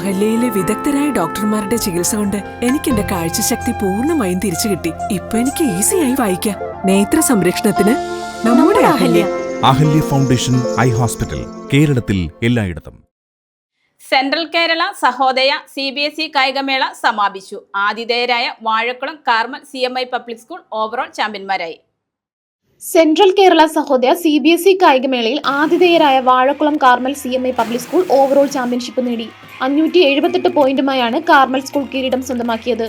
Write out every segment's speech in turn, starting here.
അഹല്യയിലെ വിദഗ്ധരായ ഡോക്ടർമാരുടെ ചികിത്സ കൊണ്ട് എനിക്ക് എന്റെ കാഴ്ചശക്തി പൂർണമായും തിരിച്ചു കിട്ടി. ഇപ്പൊ എനിക്ക് ഈസിയായി വായിക്കാം. നേത്ര സംരക്ഷണത്തിന് നമ്മുടെ Ahalya. Ahalya foundation eye hospital കേരളത്തിൽ എല്ലായിടത്തും. Central Kerala Sahodaya C B S E കായികമേള സമാപിച്ചു. ആതിഥേയരായ Vazhakulam Carmel C M I public school overall ചാമ്പ്യന്മാരായി. Central Kerala Sahodaya C B S E കായികമേളയിൽ ആതിഥേയരായ Vazhakulam Carmel C M I public school overall championship നേടി. അഞ്ഞൂറ്റി എഴുപത്തെട്ട് പോയിന്റുമായാണ് Carmel school കിരീടം സ്വന്തമാക്കിയത്.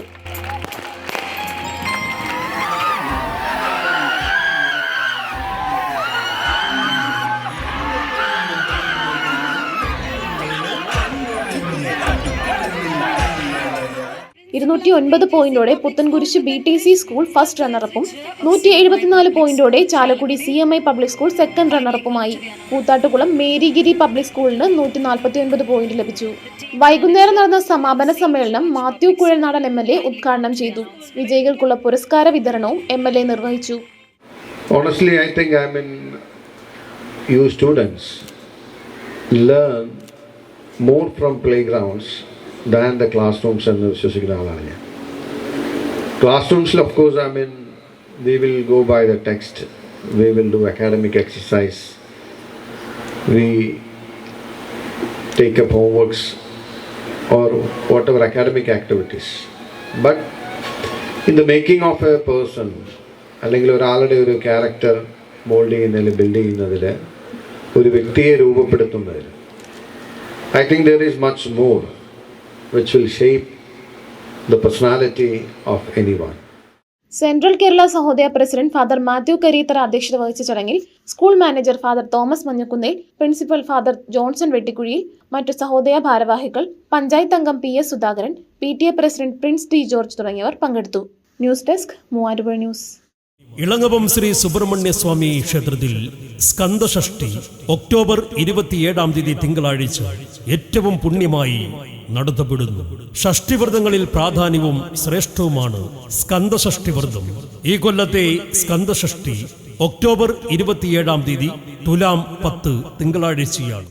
ഇരുന്നൂറ്റി ഒൻപത് പോയിന്റോടെ Puthenkurish B T C school first റണ്ണറപ്പും നൂറ്റി എഴുപത്തിനാല് പോയിന്റോടെ Chalakudy C M I public school second റണ്ണറപ്പുമായി. Koothattukulam Marygiri public സ്കൂളിന് നൂറ്റി നാൽപ്പത്തി ഒൻപത് പോയിന്റ് ലഭിച്ചു. വൈകുന്നേരം നടന്ന സമാപന സമ്മേളനം Mathew Kuzhalnadan M L A ഉദ്ഘാടനം ചെയ്തു വിജയികൾക്കുള്ള പുരസ്കാര വിതരണവും എം എൽ എ നിർവഹിച്ചു Honestly, I think I mean, you students learn more from playgrounds than the classrooms എന്ന് വിശ്വസിക്കുന്ന ആളാണ് ഞാൻ class of course, I mean, we will go by the text, we will do academic exercise, we take up homeworks or whatever academic activities. But in the making of a person, അല്ലെങ്കിൽ ഒരാളുടെ ഒരു character mould ചെയ്യുന്നതിൽ build ചെയ്യുന്നതിൽ ഒരു വ്യക്തിയെ രൂപപ്പെടുത്തുന്നതിൽ I think there is much more which will shape the personality of anyone central Kerala Sahodaya president father Mathew Kareethara അധ്യക്ഷത വഹിച്ച ചടങ്ങിൽ school manager father Thomas Manjakunnel principal father Johnson Vettikuzhiyil മറ്റു സഹോദയ ഭാരവാഹികൾ പഞ്ചായത്ത് അംഗം P S Sudhakaran P T A president Prince T George തുടങ്ങിയവർ പങ്കെടുത്തു. News desk Muvattupuzha news. Elangavam Shri Subramanya Swami ക്ഷേത്രത്തിൽ Skandashashti October ഇരുപത്തിയേഴാം തീയതി തിങ്കളാഴ്ച ഏറ്റവും പുണ്യമായി നടത്തപ്പെടുന്നു. ഷഷ്ടിവ്രതങ്ങളിൽ പ്രാധാന്യവും ശ്രേഷ്ഠവുമാണ് സ്കന്ദഷഷ്ടിവ്രതം ഈ കൊല്ലത്തെ സ്കന്ദഷഷ്ടി ഒക്ടോബർ ഇരുപത്തിയേഴാം തീയതി തുലാം പത്ത് തിങ്കളാഴ്ചയാണ്.